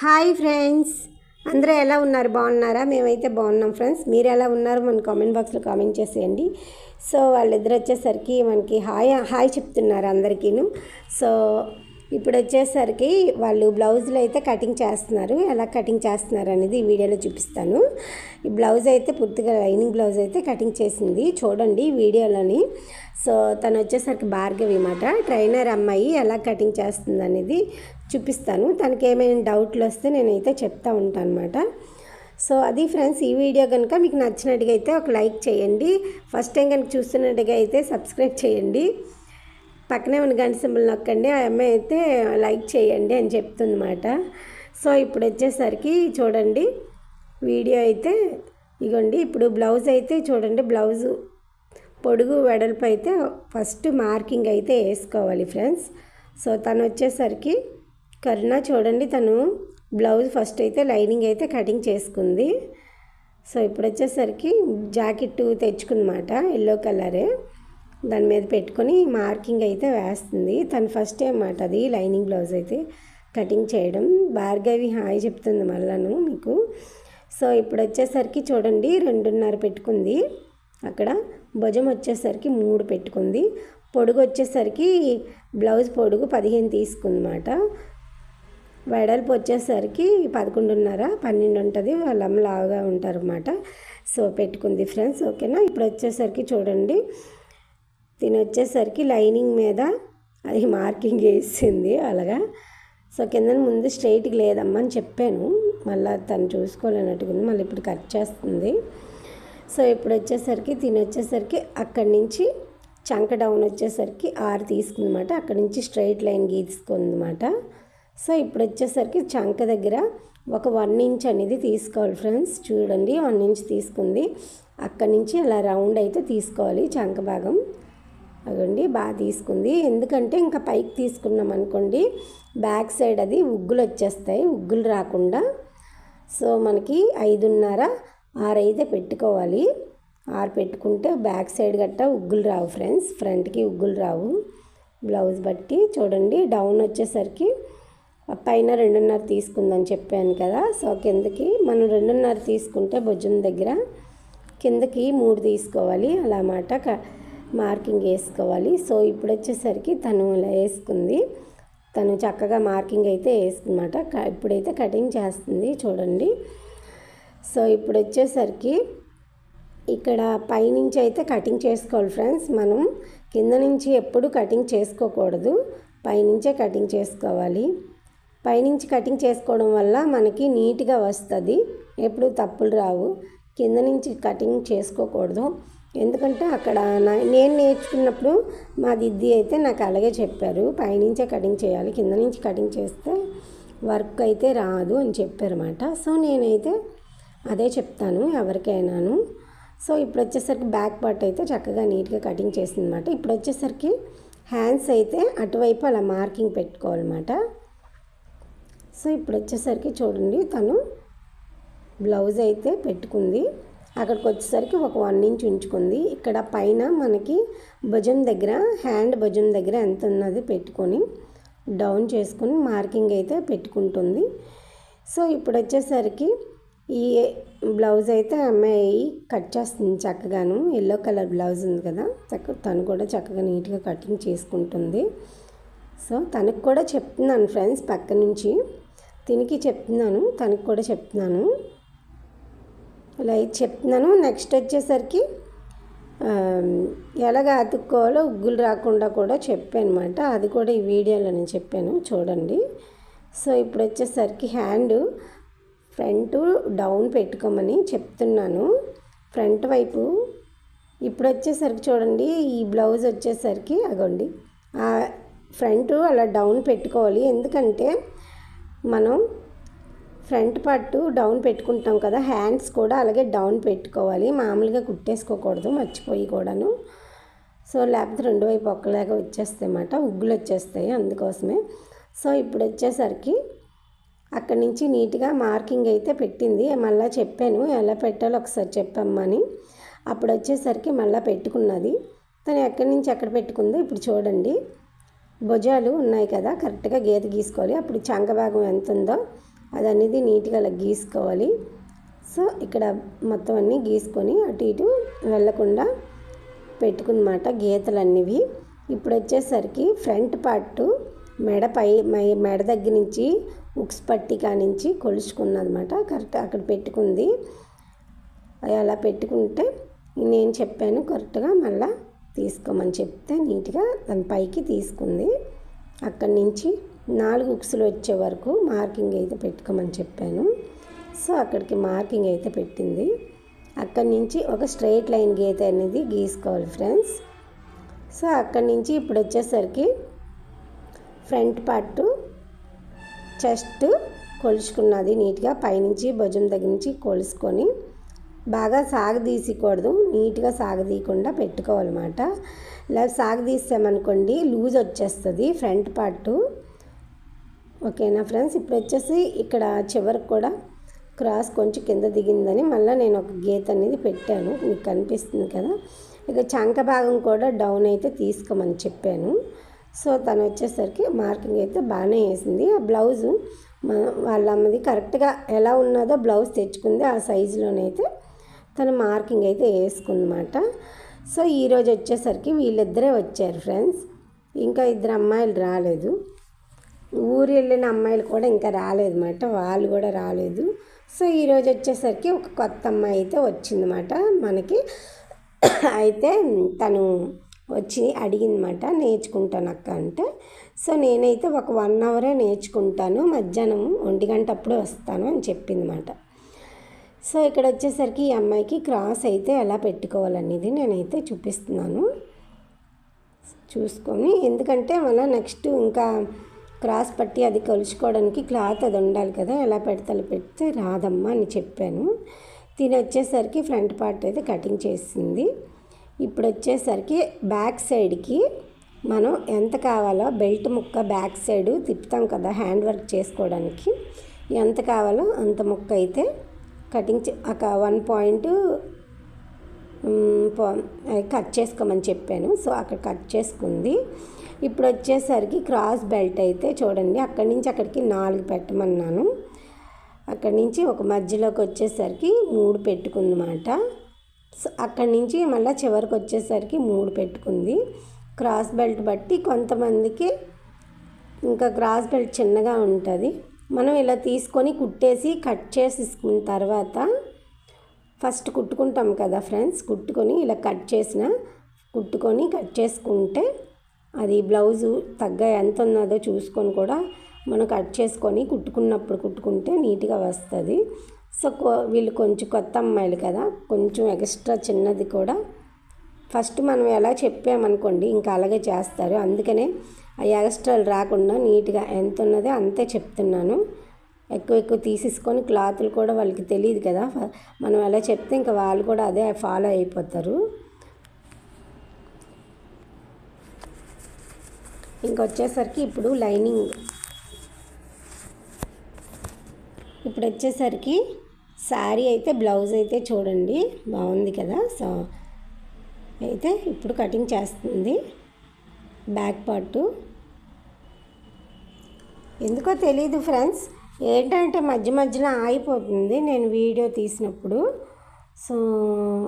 Hi friends. అందరూ ఎలా ఉన్నారు? బాగున్నారా? మేమైతే బాగున్నాం ఫ్రెండ్స్. మీరు ఎలా ఉన్నారు? మన కామెంట్ బాక్స్లో కామెంట్ చేసేయండి. సో వాళ్ళిద్దరు వచ్చేసరికి మనకి హాయ్ హాయ్ చెప్తున్నారు అందరికీను. సో ఇప్పుడు వచ్చేసరికి వాళ్ళు బ్లౌజులు అయితే కటింగ్ చేస్తున్నారు. ఎలా కటింగ్ చేస్తున్నారు అనేది ఈ వీడియోలో చూపిస్తాను. ఈ బ్లౌజ్ అయితే పూర్తిగా లైనింగ్ బ్లౌజ్ అయితే కటింగ్ చేసింది. చూడండి వీడియోలోని. సో తను వచ్చేసరికి భార్గవి అన్నమాట. ట్రైనర్ అమ్మాయి ఎలా కటింగ్ చేస్తుంది అనేది చూపిస్తాను. తనకి ఏమైనా డౌట్లు వస్తే నేనైతే చెప్తా ఉంటాను అనమాట సో అది ఫ్రెండ్స్ ఈ వీడియో కనుక మీకు నచ్చినట్టుగా అయితే ఒక లైక్ చేయండి. ఫస్ట్ టైం కనుక చూస్తున్నట్టుగా అయితే సబ్స్క్రైబ్ చేయండి. పక్కనే ఉన్న గంట సింబల్ నొక్కండి ఆ అమ్మాయి అయితే లైక్ చేయండి అని చెప్తుందన్నమాట. సో ఇప్పుడు వచ్చేసరికి చూడండి వీడియో అయితే ఇగోండి ఇప్పుడు బ్లౌజ్ అయితే చూడండి బ్లౌజు పొడుగు వెడల్పు అయితే ఫస్ట్ మార్కింగ్ అయితే వేసుకోవాలి ఫ్రెండ్స్. సో తను వచ్చేసరికి కరుణ చూడండి తను బ్లౌజ్ ఫస్ట్ అయితే లైనింగ్ అయితే కటింగ్ చేసుకుంది. సో ఇప్పుడు వచ్చేసరికి జాకెట్ తెచ్చుకుందన్నమాట ఎల్లో కలరే. దాని మీద పెట్టుకొని మార్కింగ్ అయితే వేస్తుంది. తను ఫస్ట్ టైం అన్నమాట అది లైనింగ్ బ్లౌజ్ అయితే కటింగ్ చేయడం. భార్గవి హాయ్ చెప్తుంది మళ్ళాను మీకు. సో ఇప్పుడు వచ్చేసరికి చూడండి రెండున్నర పెట్టుకుంది. అక్కడ భుజం వచ్చేసరికి మూడు పెట్టుకుంది. పొడుగు వచ్చేసరికి బ్లౌజ్ పొడుగు పదిహేను తీసుకుందన్నమాట. వెడల్పు వచ్చేసరికి పదకొండున్నర పన్నెండు ఉంటుంది. వాళ్ళ అమ్మ లావుగా ఉంటారన్నమాట. సో పెట్టుకుంది ఫ్రెండ్స్ ఓకేనా? ఇప్పుడు వచ్చేసరికి చూడండి తిని వచ్చేసరికి లైనింగ్ మీద అది మార్కింగ్ వేసింది అలాగా. సో కింద ముందు స్ట్రైట్గా లేదమ్మా అని చెప్పాను. మళ్ళీ తను చూసుకోలేనట్టుకుంది మళ్ళీ ఇప్పుడు కట్ చేస్తుంది. సో ఇప్పుడు వచ్చేసరికి తిని వచ్చేసరికి అక్కడి నుంచి చంక డౌన్ వచ్చేసరికి ఆరు తీసుకుందన్నమాట. అక్కడి నుంచి స్ట్రైట్ లైన్ గీసుకుందన్నమాట సో ఇప్పుడు వచ్చేసరికి చంక దగ్గర ఒక వన్ ఇంచ్ అనేది తీసుకోవాలి ఫ్రెండ్స్. చూడండి వన్ ఇంచ్ తీసుకుంది. అక్కడి నుంచి అలా రౌండ్ అయితే తీసుకోవాలి చంక భాగం. అదండి బాగా తీసుకుంది. ఎందుకంటే ఇంకా పైకి తీసుకున్నాం అనుకోండి బ్యాక్ సైడ్ అది ఉగ్గులు వచ్చేస్తాయి ఉగ్గులు రాకుండా. సో మనకి ఐదున్నర ఆరు అయితే పెట్టుకోవాలి. ఆరు పెట్టుకుంటే బ్యాక్ సైడ్ గట్టా ఉగ్గులు రావు ఫ్రెండ్స్ ఫ్రంట్కి ఉగ్గులు రావు. బ్లౌజ్ బట్టి చూడండి డౌన్ వచ్చేసరికి పైన రెండున్నర తీసుకుందని చెప్పాను కదా సో కిందకి మనం రెండున్నర తీసుకుంటే భుజం దగ్గర కిందకి మూడు తీసుకోవాలి. అలా మాట క మార్కింగ్ వేసుకోవాలి. సో ఇప్పుడు వచ్చేసరికి తను ఇలా వేసుకుంది. తను చక్కగా మార్కింగ్ అయితే వేసుకున్నమాట. ఇప్పుడైతే కటింగ్ చేస్తుంది చూడండి. సో ఇప్పుడు వచ్చేసరికి ఇక్కడ పైనుంచి అయితే కటింగ్ చేసుకోవాలి ఫ్రెండ్స్. మనం కింద నుంచి ఎప్పుడు కటింగ్ చేసుకోకూడదు. పైనుంచే కటింగ్ చేసుకోవాలి. పైనుంచి కటింగ్ చేసుకోవడం వల్ల మనకి నీట్గా వస్తుంది. ఎప్పుడు తప్పులు రావు. కింద నుంచి కటింగ్ చేసుకోకూడదు. ఎందుకంటే అక్కడ నేను నేర్చుకున్నప్పుడు మా దిద్ది అయితే నాకు అలాగే చెప్పారు. పైనుంచే కటింగ్ చేయాలి కింద నుంచి కటింగ్ చేస్తే వర్క్ అయితే రాదు అని చెప్పారన్నమాట. సో నేనైతే అదే చెప్తాను ఎవరికైనాను. సో ఇప్పుడు వచ్చేసరికి బ్యాక్ పార్ట్ అయితే చక్కగా నీట్గా కటింగ్ చేసిందన్నమాట. ఇప్పుడు వచ్చేసరికి హ్యాండ్స్ అయితే అటువైపు అలా మార్కింగ్ పెట్టుకోవాలన్నమాట. సో ఇప్పుడు వచ్చేసరికి చూడండి తను బ్లౌజ్ అయితే పెట్టుకుంది. అక్కడికి వచ్చేసరికి ఒక వన్ ఇంచ్ ఉంచుకుంది. ఇక్కడ పైన మనకి భుజం దగ్గర హ్యాండ్ భుజం దగ్గర ఎంత ఉన్నది పెట్టుకొని డౌన్ చేసుకొని మార్కింగ్ అయితే పెట్టుకుంటుంది. సో ఇప్పుడు వచ్చేసరికి ఈ బ్లౌజ్ అయితే అమ్మాయి కట్ చేస్తుంది చక్కగాను. ఎల్లో కలర్ బ్లౌజ్ ఉంది కదా చక్క తను కూడా చక్కగా నీట్గా కటింగ్ చేసుకుంటుంది. సో తనకు కూడా చెప్తున్నాను ఫ్రెండ్స్ పక్క నుంచి తినికి చెప్తున్నాను తనకు కూడా చెప్తున్నాను. ఇలా చెప్తున్నాను. నెక్స్ట్ వచ్చేసరికి ఎలాగ అతుక్కోవాలో ఉగ్గులు రాకుండా కూడా చెప్పాను అనమాట అది కూడా ఈ వీడియోలో నేను చెప్పాను. చూడండి. సో ఇప్పుడు వచ్చేసరికి హ్యాండ్ ఫ్రంట్ డౌన్ పెట్టుకోమని చెప్తున్నాను. ఫ్రంట్ వైపు ఇప్పుడు వచ్చేసరికి చూడండి ఈ బ్లౌజ్ వచ్చేసరికి అగోండి. ఫ్రంట్ అలా డౌన్ పెట్టుకోవాలి. ఎందుకంటే మనం ఫ్రంట్ పట్టు డౌన్ పెట్టుకుంటాం కదా హ్యాండ్స్ కూడా అలాగే డౌన్ పెట్టుకోవాలి. మామూలుగా కుట్టేసుకోకూడదు మర్చిపోయి కూడాను. సో లేకపోతే రెండు వైపు ఒక్కలాగా వచ్చేస్తాయి అన్నమాట ఉగ్గులు వచ్చేస్తాయి అందుకోసమే. సో ఇప్పుడు వచ్చేసరికి అక్కడి నుంచి నీట్గా మార్కింగ్ అయితే పెట్టింది. మళ్ళీ చెప్పాను ఎలా పెట్టాలో ఒకసారి చెప్పమ్మని అప్పుడు వచ్చేసరికి మళ్ళీ పెట్టుకున్నది. తను ఎక్కడి నుంచి ఎక్కడ పెట్టుకుందో ఇప్పుడు చూడండి. భుజాలు ఉన్నాయి కదా కరెక్ట్గా గీత గీసుకోవాలి. అప్పుడు చంగభాగం ఎంత ఉందో అది అనేది నీట్గా అలా గీసుకోవాలి. సో ఇక్కడ మొత్తం అన్నీ గీసుకొని అటు ఇటు వెళ్ళకుండా పెట్టుకున్నమాట గీతలు అన్నివి ఇప్పుడు వచ్చేసరికి ఫ్రంట్ పార్ట్ మెడ పై మై- మెడ దగ్గర నుంచి ఉక్స్ పట్టి కానించి కొలుచుకున్నదన్నమాట. కరెక్ట్ అక్కడ పెట్టుకుంది. అది అలా పెట్టుకుంటే నేను చెప్పాను కరెక్ట్గా మళ్ళీ తీసుకోమని చెప్తే నీట్గా దాని పైకి తీసుకుంది. అక్కడి నుంచి నాలుగు ఉక్సులు వచ్చే వరకు మార్కింగ్ అయితే పెట్టుకోమని చెప్పాను. సో అక్కడికి మార్కింగ్ అయితే పెట్టింది. అక్కడి నుంచి ఒక స్ట్రైట్ లైన్ గీత అనేది గీసుకోవాలి ఫ్రెండ్స్. సో అక్కడి నుంచి ఇప్పుడు వచ్చేసరికి ఫ్రంట్ పార్ట్ చెస్ట్ కొలుచుకున్నది నీట్గా పైనుంచి భుజం దగ్గర నుంచి కొలుసుకొని బాగా సాగదీయకూడదు నీట్గా సాగదీయకుండా పెట్టుకోవాలన్నమాట. ఇలా సాగదీసామనుకోండి లూజ్ వచ్చేస్తుంది ఫ్రంట్ పార్ట్. ఓకేనా ఫ్రెండ్స్ ఇప్పుడు వచ్చేసి ఇక్కడ చివరికి కూడా క్రాస్ కొంచెం కింద దిగిందని మళ్ళీ నేను ఒక గీత అనేది పెట్టాను. మీకు కనిపిస్తుంది కదా? ఇక చంక భాగం కూడా డౌన్ అయితే తీసుకోమని చెప్పాను. సో తను వచ్చేసరికి మార్కింగ్ అయితే బాగానే వేసింది. ఆ బ్లౌజు వాళ్ళ అమ్మది కరెక్ట్గా ఎలా ఉన్నదో బ్లౌజ్ తెచ్చుకుంది. ఆ సైజులోనైతే తను మార్కింగ్ అయితే వేసుకుందన్నమాట. సో ఈరోజు వచ్చేసరికి వీళ్ళిద్దరే వచ్చారు ఫ్రెండ్స్. ఇంకా ఇద్దరు అమ్మాయిలు రాలేదు. ఊరు వెళ్ళిన అమ్మాయిలు కూడా ఇంకా రాలేదన్నమాట. వాళ్ళు కూడా రాలేదు. సో ఈరోజు వచ్చేసరికి ఒక కొత్త అమ్మాయి అయితే వచ్చిందన్నమాట మనకి. అయితే తను వచ్చి అడిగిందన్నమాట నేర్చుకుంటాను అక్క అంటే. సో నేనైతే ఒక వన్ అవరే నేర్చుకుంటాను. మధ్యాహ్నం ఒంటి గంట అప్పుడే వస్తాను అని చెప్పిందన్నమాట. సో ఇక్కడ వచ్చేసరికి ఈ అమ్మాయికి క్రాస్ అయితే ఎలా పెట్టుకోవాలనేది నేనైతే చూపిస్తున్నాను. చూసుకొని ఎందుకంటే మళ్ళీ నెక్స్ట్ ఇంకా క్రాస్ పట్టి అది కొలుచుకోవడానికి క్లాత్ అది ఉండాలి కదా ఎలా పెడితే అలా పెడితే రాదమ్మా అని చెప్పాను. తిని వచ్చేసరికి ఫ్రంట్ పార్ట్ అయితే కటింగ్ చేసింది. ఇప్పుడు వచ్చేసరికి బ్యాక్ సైడ్కి మనం ఎంత కావాలో బెల్ట్ ముక్క బ్యాక్ సైడ్ తిప్పుతాం కదా హ్యాండ్ వర్క్ చేసుకోవడానికి. ఎంత కావాలో అంత ముక్క అయితే కటింగ్ చే- ఒక వన్ పాయింట్ కట్ చేసుకోమని చెప్పాను. సో అక్కడ కట్ చేసుకుంది. ఇప్పుడు వచ్చేసరికి క్రాస్ బెల్ట్ అయితే చూడండి అక్కడి నుంచి అక్కడికి నాలుగు పెట్టమన్నాను. అక్కడి నుంచి ఒక మధ్యలోకి వచ్చేసరికి మూడు పెట్టుకుందన్నమాట. అక్కడి నుంచి మళ్ళీ చివరికి వచ్చేసరికి మూడు పెట్టుకుంది. క్రాస్ బెల్ట్ బట్టి కొంతమందికి ఇంకా క్రాస్ బెల్ట్ చిన్నగా ఉంటుంది. మనం ఇలా తీసుకొని కుట్టేసి కట్ చేసేసుకున్న తర్వాత ఫస్ట్ కుట్టుకుంటాం కదా ఫ్రెండ్స్ కుట్టుకొని ఇలా కట్ చేసిన కుట్టుకొని కట్ చేసుకుంటే అది బ్లౌజు తగ్గ ఎంత ఉన్నదో చూసుకొని కూడా మనం కట్ చేసుకొని కుట్టుకున్నప్పుడు కుట్టుకుంటే నీట్గా వస్తుంది. సో కొ- వీళ్ళు కొంచెం కొత్త అమ్మాయిలు కదా కొంచెం ఎక్స్ట్రా చిన్నది కూడా. ఫస్ట్ మనం ఎలా చెప్పామనుకోండి ఇంకా అలాగే చేస్తారు. అందుకనే ఆ ఎక్స్ట్రాలు రాకుండా నీట్గా ఎంత ఉన్నదో అంతే చెప్తున్నాను. ఎక్కువ ఎక్కువ తీసేసుకొని క్లాతులు కూడా వాళ్ళకి తెలియదు కదా ఫ- మనం ఎలా చెప్తే ఇంకా వాళ్ళు కూడా అదే ఫాలో అయిపోతారు. ఇంకొచ్చేసరికి ఇప్పుడు లైనింగ్. ఇప్పుడు వచ్చేసరికి శారీ అయితే బ్లౌజ్ అయితే చూడండి. బాగుంది కదా? సో అయితే ఇప్పుడు కటింగ్ చేస్తుంది. Back part. ఎందుకో తెలీదు ఫ్రెండ్స్. ఏంటంటే మధ్య మధ్యలో ఆగిపోతుంది. నేను వీడియో తీసినప్పుడు. సో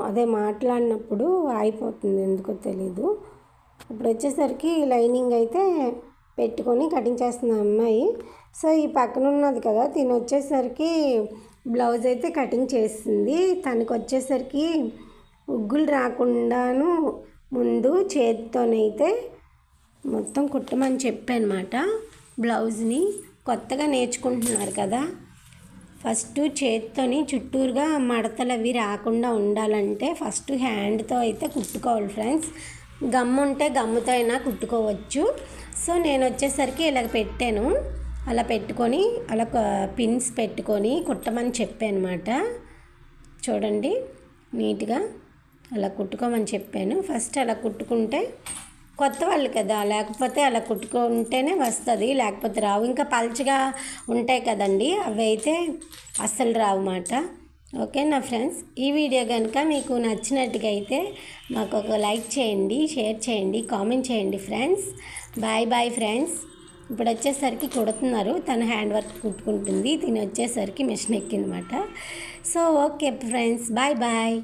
అదే మాట్లాడినప్పుడు ఆగిపోతుంది. ఎందుకో తెలీదు. ఇప్పుడు వచ్చేసరికి లైనింగ్ అయితే పెట్టుకొని కటింగ్ చేస్తుంది అమ్మాయి. సో ఈ పక్కన ఉన్నది కదా తిని వచ్చేసరికి బ్లౌజ్ అయితే కటింగ్ చేస్తుంది. తనకు వచ్చేసరికి ఉగ్గులు రాకుండాను ముందు చేతితోనైతే మొత్తం కుట్టమని చెప్పానమాట బ్లౌజ్ని. కొత్తగా నేర్చుకుంటున్నారు కదా ఫస్ట్ చేతితోని చుట్టూరుగా మడతలు అవి రాకుండా ఉండాలంటే ఫస్ట్ హ్యాండ్తో అయితే కుట్టుకోవాలి ఫ్రెండ్స్. గమ్ముంటే ఉంటే గమ్ముతో అయినా కుట్టుకోవచ్చు. సో నేను వచ్చేసరికి ఇలా పెట్టాను. అలా పెట్టుకొని అలా పిన్స్ పెట్టుకొని కుట్టమని చెప్పాను చూడండి నీట్గా అలా కుట్టుకోమని చెప్పాను. ఫస్ట్ అలా కుట్టుకుంటే కొత్త వాళ్ళు కదా లేకపోతే అలా కుట్టుకుంటేనే వస్తుంది లేకపోతే రావు. ఇంకా పల్చగా ఉంటాయి కదండి అవి అయితే అస్సలు రావు మాట. ఓకే నా ఫ్రెండ్స్? ఈ వీడియో కనుక మీకు నచ్చినట్టుగా అయితే మాకు ఒక లైక్ చేయండి షేర్ చేయండి కామెంట్ చేయండి ఫ్రెండ్స్. Bye bye friends. ఇప్పుడు వచ్చేసరికి కుడుతున్నారు. తను హ్యాండ్ వర్క్ కుట్టుకుంటుంది. తిని వచ్చేసరికి machine ఎక్కిందన్నమాట. So okay friends. Bye bye.